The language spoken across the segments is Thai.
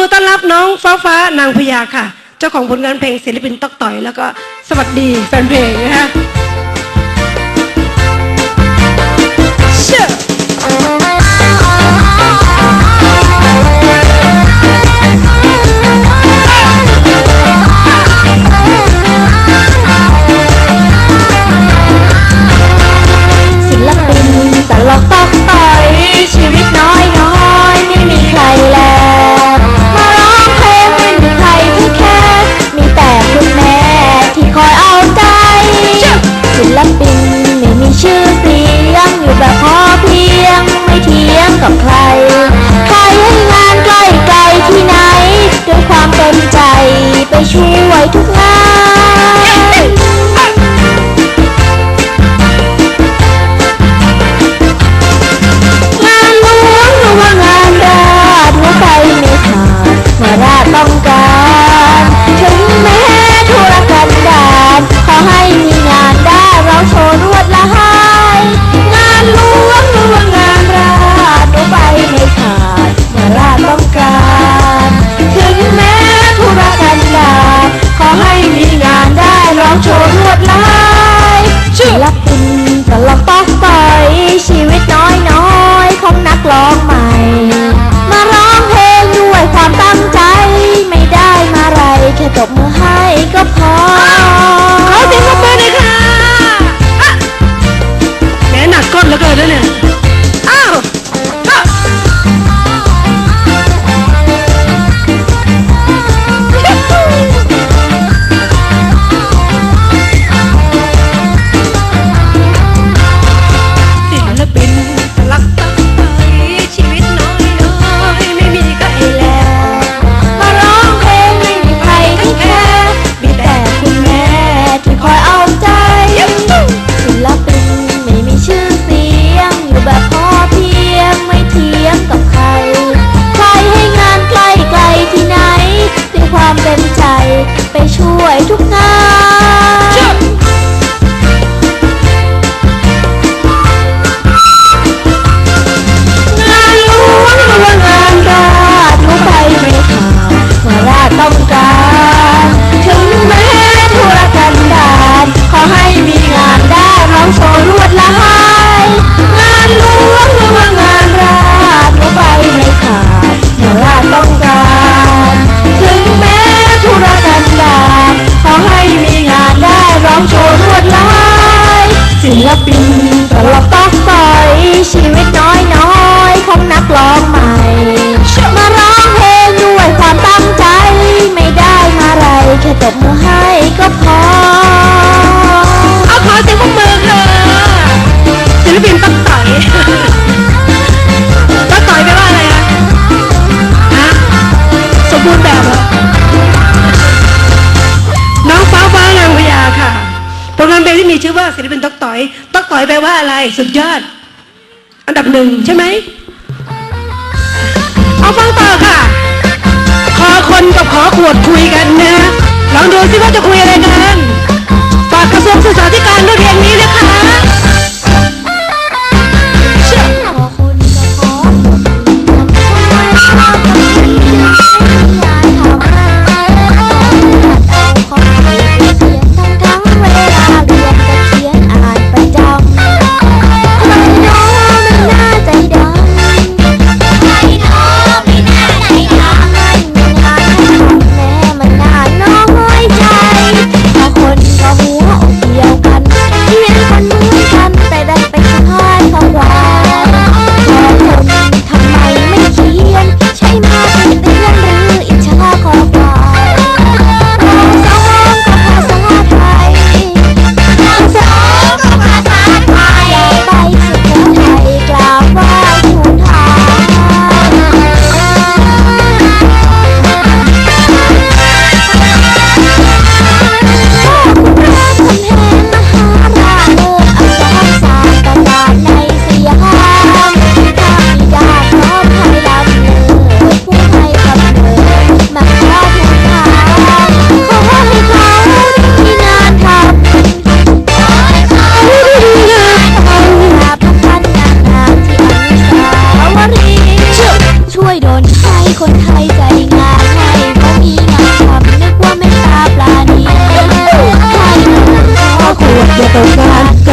ือต้อนรับน้องฟ้าฟ้านางพญาค่ะ เจ้าของผลงานเพลงศิลปินตอกต่อย แล้วก็สวัสดีแฟนเพลงนะคะ 窗外。 ค่ตบมือให้ก็พอขอเสียงปรบมือหน่อยค่ะแหมหนักก้นแล้วเกินนะเนี่ย you. ชื่อว่าศิลปินตอกต่อยตอกต่อยแปลว่าอะไร สุดยอด อันดับหนึ่งใช่ไหมเอาฟังต่อค่ะ ขอคนกับขอขวดคุยกันนะลองดูซิว่าจะคุยอะไรกันฝากกระทรวงศึกษาธิการด้วยเพลงนี้เลยค่ะ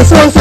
this one's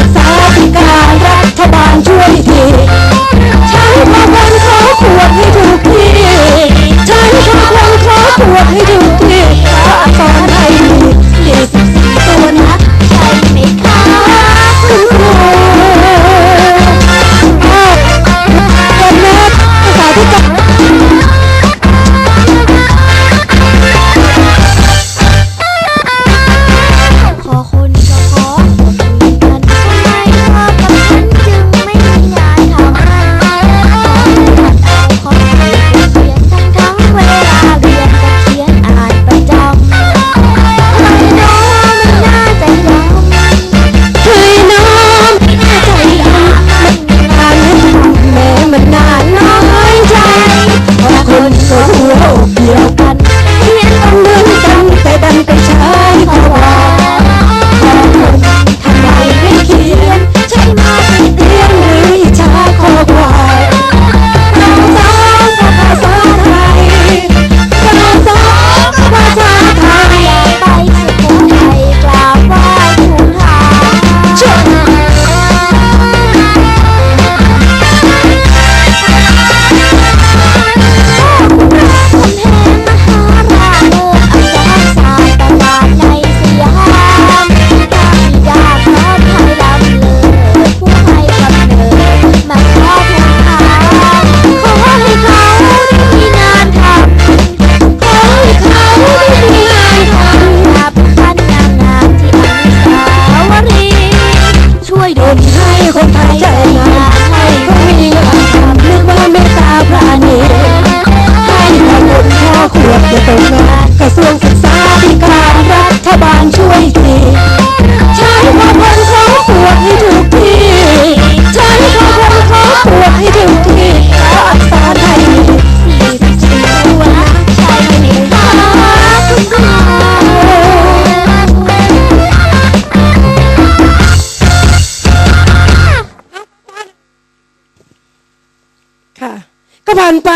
ไป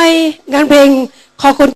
งานเพลงขอคน